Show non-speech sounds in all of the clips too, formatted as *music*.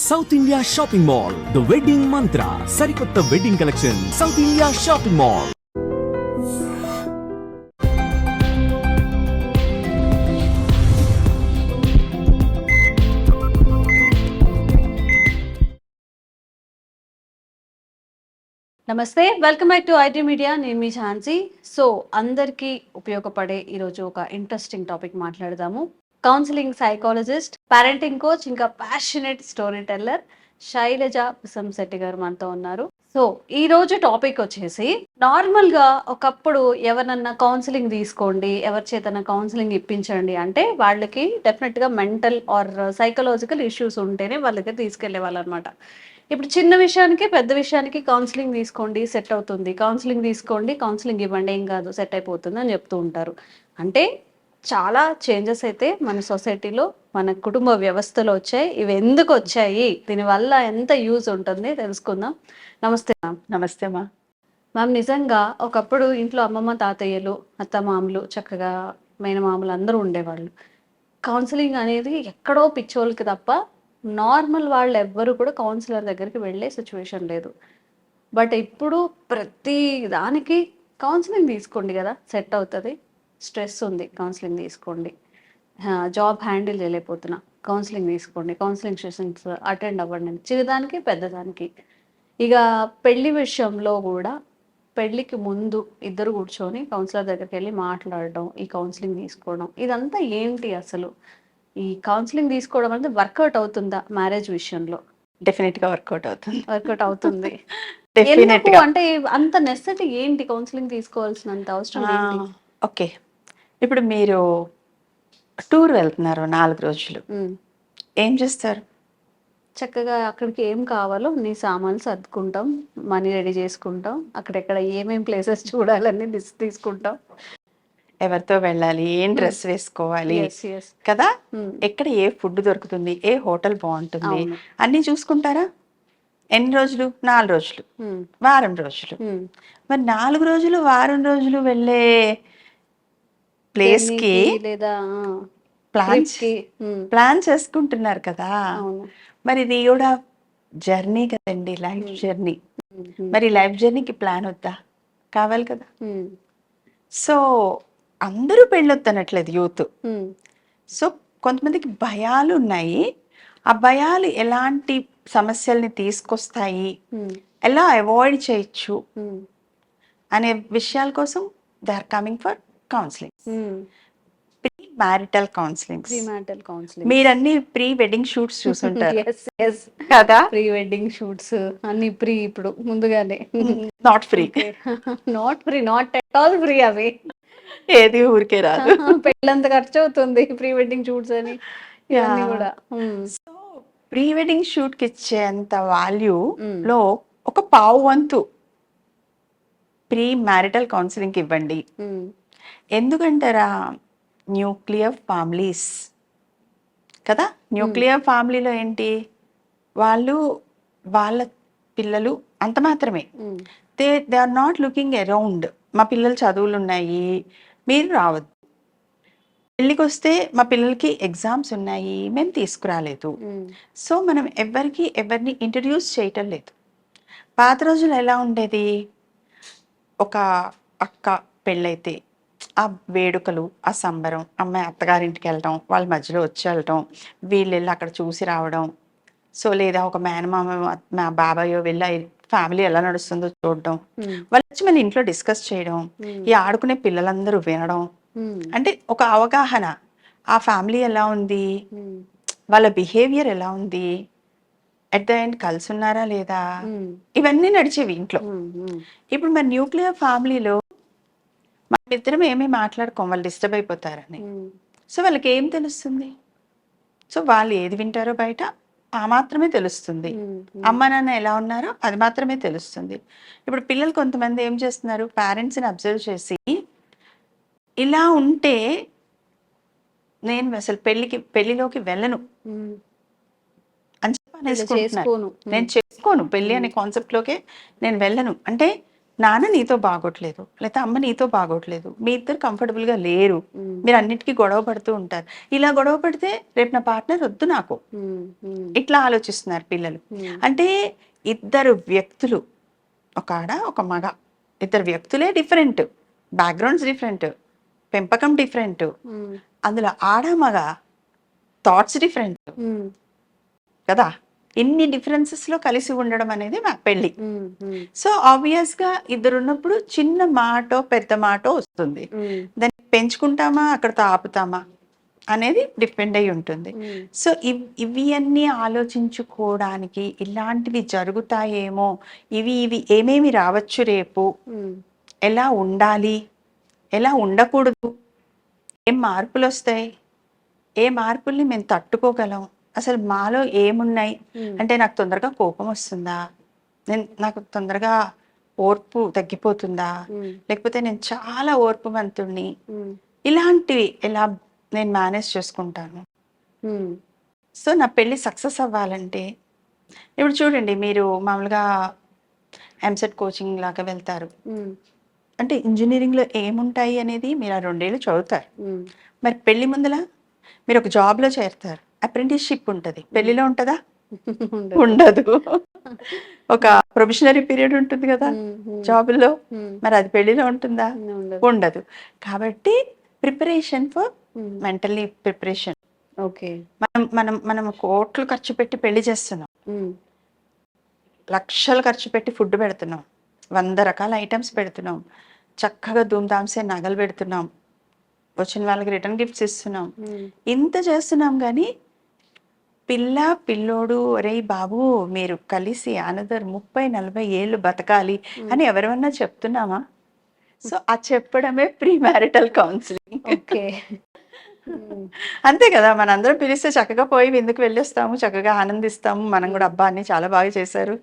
South India shopping mall the wedding Mantra సరికొత్త wedding collection South India shopping mall నమస్తే welcome back to IT media నేను మీ Jhansi. So అందరికీ ఉపయోగపడే ఈరోజు ఒక ఇంట్రెస్టింగ్ టాపిక్ మాట్లాడదాము. కౌన్సిలింగ్ సైకాలజిస్ట్ పేరెంటింగ్ కోచ్ ఇంకా passionate story teller Sailaja Pusamsetti గారు మనతో ఉన్నారు. సో ఈ రోజు టాపిక్ వచ్చేసి నార్మల్గా ఒకప్పుడు ఎవరన్నా కౌన్సిలింగ్ తీసుకోండి ఎవరి చేతన కౌన్సిలింగ్ ఇప్పించండి అంటే వాళ్ళకి డెఫినెట్గా మెంటల్ ఆర్ సైకలాజికల్ ఇష్యూస్ ఉంటేనే వాళ్ళ దగ్గర తీసుకెళ్ళే వాళ్ళు అనమాట ఇప్పుడు చిన్న విషయానికి పెద్ద విషయానికి కౌన్సిలింగ్ తీసుకోండి సెట్ అవుతుంది. కౌన్సిలింగ్ తీసుకోండి కౌన్సిలింగ్ ఇవ్వండి ఏం కాదు సెట్ అయిపోతుంది అని చెప్తూ ఉంటారు. అంటే చాలా చేంజెస్ అయితే మన సొసైటీలో మన కుటుంబ వ్యవస్థలో వచ్చాయి. ఇవి ఎందుకు వచ్చాయి? దీనివల్ల ఎంత యూజ్ ఉంటుంది తెలుసుకుందాం. నమస్తే మ్యామ్ నమస్తే అమ్మా మ్యామ్ నిజంగా ఒకప్పుడు ఇంట్లో అమ్మమ్మ తాతయ్యలు అత్తమామలు చక్కగా మేనమామలు అందరూ ఉండేవాళ్ళు. కౌన్సిలింగ్ అనేది ఎక్కడో పిచ్చోళ్ళకి తప్ప నార్మల్ వాళ్ళు ఎవ్వరు కూడా కౌన్సిలర్ దగ్గరికి వెళ్ళే సిచ్యువేషన్ లేదు. బట్ ఇప్పుడు ప్రతి దానికి కౌన్సిలింగ్ తీసుకోండి కదా సెట్ అవుతుంది. స్ట్రెస్ ఉంది కౌన్సిలింగ్ తీసుకోండి. జాబ్ హ్యాండిల్ చేయలేకపోతున్నా కౌన్సిలింగ్ తీసుకోండి కౌన్సిలింగ్ సెషన్స్ అటెండ్ అవ్వండి. చిన్నదానికి పెద్దదానికి. ఇక పెళ్ళి విషయంలో కూడా పెళ్ళికి ముందు ఇద్దరు కూర్చొని కౌన్సిలర్ దగ్గరికి వెళ్ళి మాట్లాడడం ఈ కౌన్సిలింగ్ తీసుకోవడం ఇదంతా ఏంటి అసలు? ఈ కౌన్సిలింగ్ తీసుకోవడం అనేది వర్కౌట్ అవుతుందా మ్యారేజ్ విషయంలో? డెఫినెట్గా వర్కౌట్ అవుతుంది. వర్కౌట్ అవుతుంది. అంటే అంత నెసెసిటీ ఏంటి కౌన్సిలింగ్ తీసుకోవాల్సినంత అవసరం ఓకే. ఇప్పుడు మీరు టూర్ వెళ్తున్నారు నాలుగు రోజులు. ఏం చేస్తారు? చక్కగా అక్కడికి ఏం కావాలో నీ సామాన్లు సర్దుకుంటాం మనీ రెడీ చేసుకుంటాం. అక్కడెక్కడ ఏమేం ప్లేసెస్ చూడాలని లిస్ట్ తీసుకుంటాం. ఎవరితో వెళ్ళాలి ఏం డ్రెస్ వేసుకోవాలి కదా? ఎక్కడ ఏ ఫుడ్ దొరుకుతుంది ఏ హోటల్ బాగుంటుంది. అన్ని చూసుకుంటారా? ఎన్ని రోజులు? నాలుగు రోజులు. వారం రోజులు. మరి నాలుగు రోజులు వారం రోజులు వెళ్ళే ప్లేస్కి లేదా? ప్లాన్ ప్లాన్ చేసుకుంటున్నారు కదా. మరి ఇది కూడా జర్నీ కదండి లైఫ్ జర్నీ. మరి లైఫ్ జర్నీకి ప్లాన్ వద్దా? కావాలి కదా. సో అందరూ పెళ్ళొద్దనట్లేదు యూత్. సో కొంతమందికి భయాలు ఉన్నాయి. ఆ భయాలు ఎలాంటి సమస్యల్ని తీసుకొస్తాయి? ఎలా అవాయిడ్ చేయొచ్చు? అనే విషయాల కోసం they are coming for counselling. Pre marital counselling premarital counselling మీరన్నీ pre wedding shoots చూసుంటారు కదా? ప్రీ వెడ్డింగ్ షూట్స్ అన్ని ప్రీ ఇప్పుడు ముందుగానే. Not free not free not at all free అవి. ఏది ఊరికే రాదు. *laughs* పెళ్ళంత ఖర్చు అవుతుంది ప్రీ వెడ్డింగ్ షూట్స్ అని ఇవన్నీ. కూడా. సో ప్రీ వెడ్డింగ్ షూట్కి ఇచ్చేంత వాల్యూ Mm. లో ఒక పావు వంతు ప్రీ మ్యారిటల్ కౌన్సిలింగ్ ఇవ్వండి. ఉమ్, ఎందుకంటారా? Nuclear families. కదా? న్యూక్లియర్ ఫ్యామిలీలో ఏంటి? వాళ్ళు వాళ్ళ పిల్లలు అంత మాత్రమే. They they are not looking around. మా పిల్లలు చదువులు ఉన్నాయి మీరు రావద్దు. పెళ్ళికి వస్తే మా పిల్లలకి ఎగ్జామ్స్ ఉన్నాయి మేము తీసుకురాలేదు. సో మనం ఎవరికి ఎవరిని ఇంట్రడ్యూస్ చేయటం లేదు. పాత రోజులు ఎలా ఉండేది? ఒక అక్క పెళ్ళైతే ఆ వేడుకలు ఆ సంబరం అమ్మాయి అత్తగారింటికి వెళ్ళడం వాళ్ళ మధ్యలో వచ్చి వెళ్ళడం వీళ్ళు వెళ్ళి అక్కడ చూసి రావడం. సో లేదా ఒక మేనమామ మా బాబాయో వెళ్ళి ఫ్యామిలీ ఎలా నడుస్తుందో చూడడం. వాళ్ళు వచ్చి మళ్ళీ ఇంట్లో డిస్కస్ చేయడం. ఈ ఆడుకునే పిల్లలందరూ వినడం. అంటే ఒక అవగాహన. ఆ ఫ్యామిలీ ఎలా ఉంది? వాళ్ళ బిహేవియర్ ఎలా ఉంది? అట్ ద ఎండ్ కలిసి ఉన్నారా లేదా? ఇవన్నీ నడిచేవి ఇంట్లో. ఇప్పుడు మన న్యూక్లియర్ ఫ్యామిలీలో మన ఇద్దరం ఏమీ మాట్లాడుకోం వాళ్ళు డిస్టర్బ్ అయిపోతారని. సో వాళ్ళకి ఏం తెలుస్తుంది? సో వాళ్ళు ఏది వింటారో బయట ఆ మాత్రమే తెలుస్తుంది. అమ్మ నాన్న ఎలా ఉన్నారో అది మాత్రమే తెలుస్తుంది. ఇప్పుడు పిల్లలు కొంతమంది ఏం చేస్తున్నారు? పేరెంట్స్ని అబ్జర్వ్ చేసి ఇలా ఉంటే నేను అసలు పెళ్ళికి పెళ్ళిలోకి వెళ్ళను. అని చెప్పి నేను చేసుకోను పెళ్ళి అనే కాన్సెప్ట్ లోకే నేను వెళ్ళను. అంటే నాన్న నీతో బాగోట్లేదు లేకపోతే అమ్మ నీతో బాగోట్లేదు మీ ఇద్దరు comfortable గా లేరు మీరు అన్నిటికీ గొడవ పడుతూ ఉంటారు. ఇలా గొడవ పడితే రేపు నా పార్ట్నర్ వద్దు నాకు. ఇట్లా ఆలోచిస్తున్నారు పిల్లలు. అంటే ఇద్దరు వ్యక్తులు ఒక ఆడ ఒక మగ. ఇద్దరు వ్యక్తులే డిఫరెంట్. Backgrounds different. పెంపకం డిఫరెంట్. అందులో ఆడ మగ థాట్స్ డిఫరెంట్. కదా? ఇన్ని differences లో కలిసి ఉండడం అనేది మా పెళ్ళి. ఉమ్, సో ఆబ్వియస్గా ఇద్దరు ఉన్నప్పుడు చిన్న మాటో పెద్ద మాటో వస్తుంది. దాన్ని పెంచుకుంటామా అక్కడతో ఆపుతామా అనేది డిపెండ్ అయి ఉంటుంది. సో ఇవ్ ఇవి అన్నీ ఆలోచించుకోవడానికి ఇలాంటివి జరుగుతాయేమో ఇవి ఇవి ఏమేమి రావచ్చు రేపు? ఎలా ఉండాలి? ఎలా ఉండకూడదు? ఏం మార్పులు వస్తాయి ఏ మార్పుల్ని మేము తట్టుకోగలం? అసలు మాలో ఏమున్నాయి? అంటే నాకు తొందరగా కోపం వస్తుందా? నేను నాకు తొందరగా ఓర్పు తగ్గిపోతుందా? లేకపోతే నేను చాలా ఓర్పువంతుణ్ణి ఇలాంటివి ఎలా నేను మేనేజ్ చేసుకుంటాను? సో నా పెళ్ళి సక్సెస్ అవ్వాలంటే ఇప్పుడు చూడండి మీరు మామూలుగా ఎంసెట్ కోచింగ్ లాగా వెళ్తారు. అంటే ఇంజనీరింగ్లో ఏముంటాయి అనేది మీరు ఆ రెండేళ్ళు చదువుతారు. మరి పెళ్ళి ముందల మీరు ఒక జాబ్లో చేరుతారు. అప్రెంటిస్షిప్ ఉంటుంది. పెళ్ళిలో ఉంటుందా? ఉండదు. ఒక ప్రొఫెషనరీ పీరియడ్ ఉంటుంది కదా? ఉమ్, మరి అది పెళ్ళిలో ఉంటుందా? ఉండదు. కాబట్టి preparation for mentally preparation okay. మనం మనం మనం కోట్లు ఖర్చు పెట్టి పెళ్ళి చేస్తున్నాం. లక్షలు ఖర్చు పెట్టి ఫుడ్ పెడుతున్నాం. వంద రకాల ఐటమ్స్ పెడుతున్నాం. చక్కగా ధూమ్ధామ్సే నగలు పెడుతున్నాం. వచ్చిన వాళ్ళకి రిటర్న్ గిఫ్ట్స్ ఇస్తున్నాం. ఇంత చేస్తున్నాం కానీ పిల్ల పిల్లోడు ఒరేయ్ బాబు మీరు కలిసి అనదర్ ముప్పై నలభై ఏళ్ళు బతకాలి అని ఎవరివన్నా చెప్తున్నామా సో ఆ చెప్పడమే ప్రీ మ్యారిటల్ కౌన్సిలింగ్. ఓకే. *laughs* అంతే కదా మనందరం పిలిస్తే చక్కగా పోయి విందుకు వెళ్ళొస్తాము చక్కగా ఆనందిస్తాము. మనం కూడా అబ్బా అన్ని చాలా బాగా చేశారు.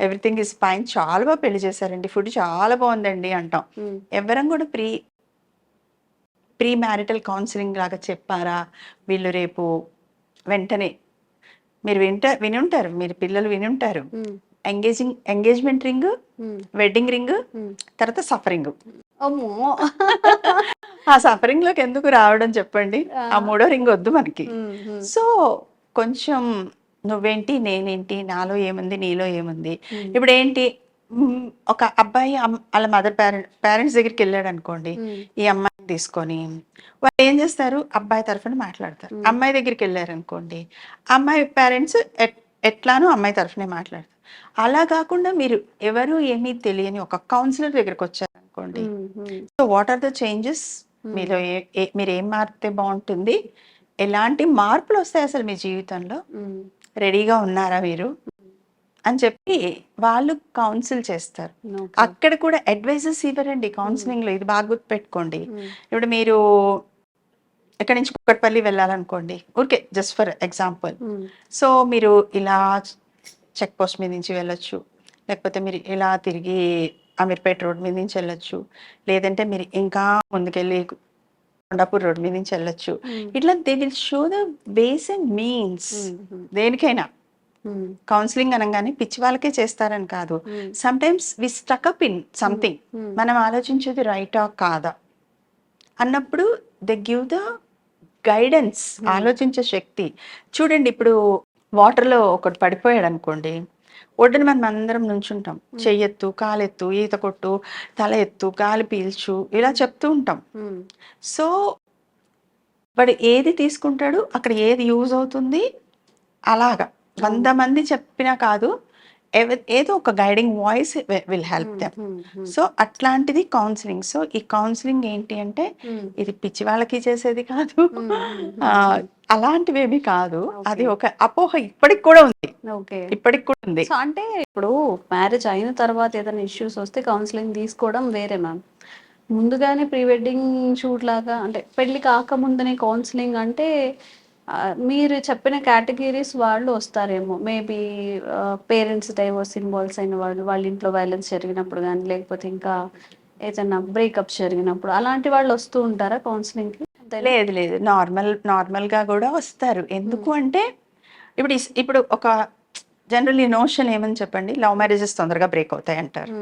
Everything is fine. చాలా బాగా పెళ్ళి చేశారండి. ఫుడ్ చాలా బాగుందండి అంటాం. ఎవరం కూడా ప్రీ ప్రీ మ్యారిటల్ కౌన్సిలింగ్ లాగా చెప్పారా? వీళ్ళు రేపు వెంటనే మీరు వింట వినుంటారు. మీరు పిల్లలు వినుంటారు. ఉమ్, engaging engagement ring wedding ring. తర్వాత సఫరింగ్. అమ్మో. *laughs* ఆ సఫరింగ్లోకి ఎందుకు రావడం చెప్పండి. ఆ. మూడో రింగ్ వద్దు మనకి. సో కొంచెం నువ్వేంటి నేనేంటి నాలో ఏముంది నీలో ఏముంది? ఇప్పుడు ఏంటి? ఒక అబ్బాయి వాళ్ళ మదర్ పేరెంట్ పేరెంట్స్ దగ్గరికి వెళ్ళాడు అనుకోండి ఈ అమ్మాయిని తీసుకొని వాళ్ళు ఏం చేస్తారు? అబ్బాయి తరఫున మాట్లాడతారు. అమ్మాయి దగ్గరికి వెళ్ళారు అనుకోండి అమ్మాయి పేరెంట్స్ ఎట్లానో అమ్మాయి తరఫునే మాట్లాడతారు. అలా కాకుండా మీరు ఎవరు ఏమీ తెలియని ఒక కౌన్సిలర్ దగ్గరికి వచ్చారు అనుకోండి um, um, so what are the changes. మీలో మీరు ఏం మారితే బాగుంటుంది? ఎలాంటి మార్పులు వస్తాయి అసలు మీ జీవితంలో? రెడీగా ఉన్నారా మీరు? అని చెప్పి వాళ్ళు కౌన్సిల్ చేస్తారు. ఓకే. అక్కడ కూడా అడ్వైజెస్ ఇవ్వరండి కౌన్సిలింగ్లో. ఇది బాగా గుర్తుపెట్టుకోండి. ఉమ్, ఇప్పుడు మీరు ఇక్కడ నుంచి కుక్కట్పల్లి వెళ్ళాలనుకోండి. ఊరికే జస్ట్ ఫర్ ఎగ్జాంపుల్ సో మీరు ఇలా చెక్ పోస్ట్ మీద నుంచి వెళ్ళొచ్చు. లేకపోతే మీరు ఇలా తిరిగి అమీర్పేట రోడ్ మీద నుంచి వెళ్ళొచ్చు. లేదంటే మీరు ఇంకా ముందుకెళ్ళి కొండాపూర్ రోడ్ మీద నుంచి వెళ్ళొచ్చు. ఇట్లా they will show the ways and means దేనికైనా. కౌన్సిలింగ్ అనగానే పిచ్చి వాళ్ళకే చేస్తారని కాదు. Some times we stuck up in something మనం ఆలోచించేది రైటా కాదా? అన్నప్పుడు ద గివ్ ద గైడెన్స్ ఆలోచించే శక్తి. చూడండి ఇప్పుడు వాటర్లో ఒకటి పడిపోయాడు అనుకోండి ఒడ్డున మనం అందరం నుంచుంటాం. చెయ్యెత్తు కాలెత్తు ఈత కొట్టు తల ఎత్తు గాలి పీల్చు ఇలా చెప్తూ ఉంటాం. సో వాడు ఏది తీసుకుంటాడు అక్కడ ఏది యూజ్ అవుతుంది అలాగా. వంద మంది చెప్పినా కాదు ఏదో ఒక guiding voice will help them. So అట్లాంటిది కౌన్సిలింగ్. సో ఈ కౌన్సిలింగ్ ఏంటి అంటే ఇది పిచ్చి వాళ్ళకి చేసేది కాదు. *laughs* అలాంటివేమి కాదు. అది. ఒక అపోహ ఇప్పటికి కూడా ఉంది. ఓకే. ఇప్పటికి కూడా ఉంది. సో అంటే ఇప్పుడు మ్యారేజ్ అయిన తర్వాత ఏదైనా ఇష్యూస్ వస్తే కౌన్సిలింగ్ తీసుకోవడం వేరే మ్యామ్. ముందుగానే ప్రీ వెడ్డింగ్ షూట్ లాగా అంటే పెళ్ళి కాకముందనే కౌన్సిలింగ్ అంటే మీరు చెప్పిన కేటగిరీస్ వాళ్ళు వస్తారేమో. మేబీ పేరెంట్స్ డైవోర్స్ ఇన్వాల్వ్స్ అయిన వాళ్ళు వాళ్ళ ఇంట్లో వైలెన్స్ జరిగినప్పుడు కానీ లేకపోతే ఇంకా ఏదైనా బ్రేకప్స్ జరిగినప్పుడు అలాంటి వాళ్ళు వస్తూ ఉంటారా కౌన్సిలింగ్కి? లేదు లేదు. నార్మల్ నార్మల్గా కూడా వస్తారు. ఎందుకు అంటే ఇప్పుడు ఇప్పుడు ఒక జనరల్ ఈ నోషన్ ఏమని చెప్పండి? లవ్ మ్యారేజెస్ తొందరగా బ్రేక్ అవుతాయి అంటారు.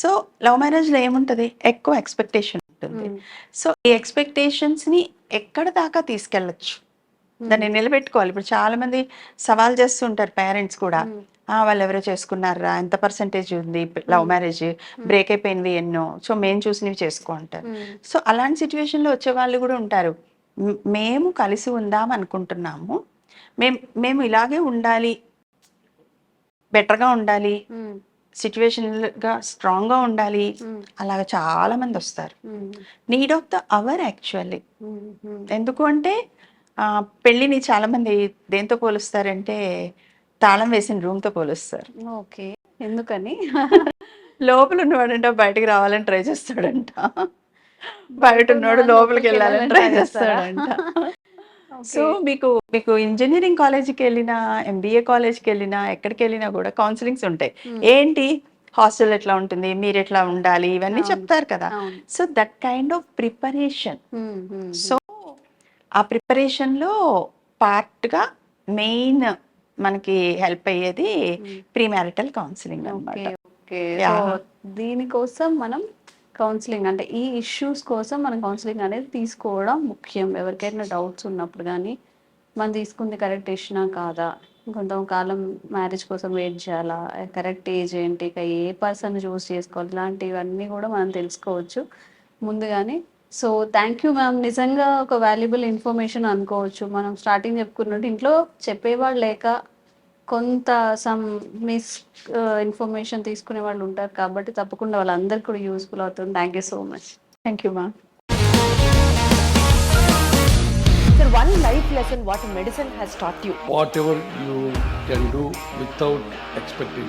సో లవ్ మ్యారేజ్లో ఏముంటుంది? ఎక్కువ ఎక్స్పెక్టేషన్ ఉంటుంది. సో ఈ ఎక్స్పెక్టేషన్స్ని ఎక్కడ దాకా తీసుకెళ్ళచ్చు? దాన్ని నిలబెట్టుకోవాలి. ఇప్పుడు చాలా మంది సవాల్ చేస్తుంటారు పేరెంట్స్ కూడా. "ఆ, వాళ్ళు ఎవరో చేసుకున్నారా? ఎంత పర్సంటేజ్ ఉంది? లవ్ మ్యారేజ్ బ్రేక్ అయిపోయింది ఎన్నో. సో మేము చూసినవి చేసుకో అంటారు. సో అలాంటి సిచ్యువేషన్లో వచ్చే వాళ్ళు కూడా ఉంటారు. "మ్- మేము కలిసి ఉందాం అనుకుంటున్నాము. మేము మేము ఇలాగే ఉండాలి. బెటర్గా ఉండాలి. సిచ్యువేషన్గా స్ట్రాంగ్గా ఉండాలి. అలాగ చాలా మంది వస్తారు. Need of the hour actually. ఎందుకు అంటే పెళ్ళిని చాలా మంది దేంతో పోలుస్తారంటే తాళం వేసిన రూమ్తో పోలుస్తారు. ఓకే. ఎందుకని? లోపల ఉన్నవాడంట బయటికి రావాలని ట్రై చేస్తాడంట. బయట ఉన్నవాడు లోపలికి వెళ్ళాలని ట్రై? చేస్తాడంట. సో మీకు మీకు ఇంజనీరింగ్ కాలేజీకి వెళ్ళినా ఎంబీఏ కాలేజ్కి వెళ్ళినా ఎక్కడికి వెళ్ళినా కూడా కౌన్సిలింగ్స్ ఉంటాయి. ఏంటి? హాస్టల్ ఎట్లా ఉంటుంది? మీరు ఎట్లా ఉండాలి? ఇవన్నీ. చెప్తారు కదా. So that kind of preparation. Hmm, hmm, so ఆ ప్రిపరేషన్లో పార్ట్గా మెయిన్ మనకి హెల్ప్ అయ్యేది ప్రీ మ్యారిటల్ కౌన్సిలింగ్ అనమాట దీనికోసం మనం కౌన్సిలింగ్ అంటే ఈ ఇష్యూస్ కోసం మనం కౌన్సిలింగ్ అనేది తీసుకోవడం ముఖ్యం. ఎవరికైనా డౌట్స్ ఉన్నప్పుడు కానీ మనం తీసుకుంది కరెక్ట్ ఇచ్చినా కాదా? కొంతకాలం మ్యారేజ్ కోసం వెయిట్ చేయాలా? కరెక్ట్ ఏజ్ ఏంటి? ఇక ఏ పర్సన్ చూస్ చేసుకోవాలి? ఇలాంటివన్నీ కూడా మనం తెలుసుకోవచ్చు. ముందుగానే సో థ్యాంక్ యూ మ్యామ్ నిజంగా ఒక వాల్యుబుల్ ఇన్ఫర్మేషన్ అనుకోవచ్చు. మనం స్టార్టింగ్ చెప్పుకున్నట్టు ఇంట్లో చెప్పేవాళ్ళు లేక కొంత సమ్ మిస్ ఇన్ఫర్మేషన్ తీసుకునే వాళ్ళు ఉంటారు కాబట్టి తప్పకుండా వాళ్ళందరికీ కూడా యూస్ఫుల్ అవుతుంది. Thank you so much thank you మా Sir, one life lesson what medicine has taught you. whatever you can do without expecting.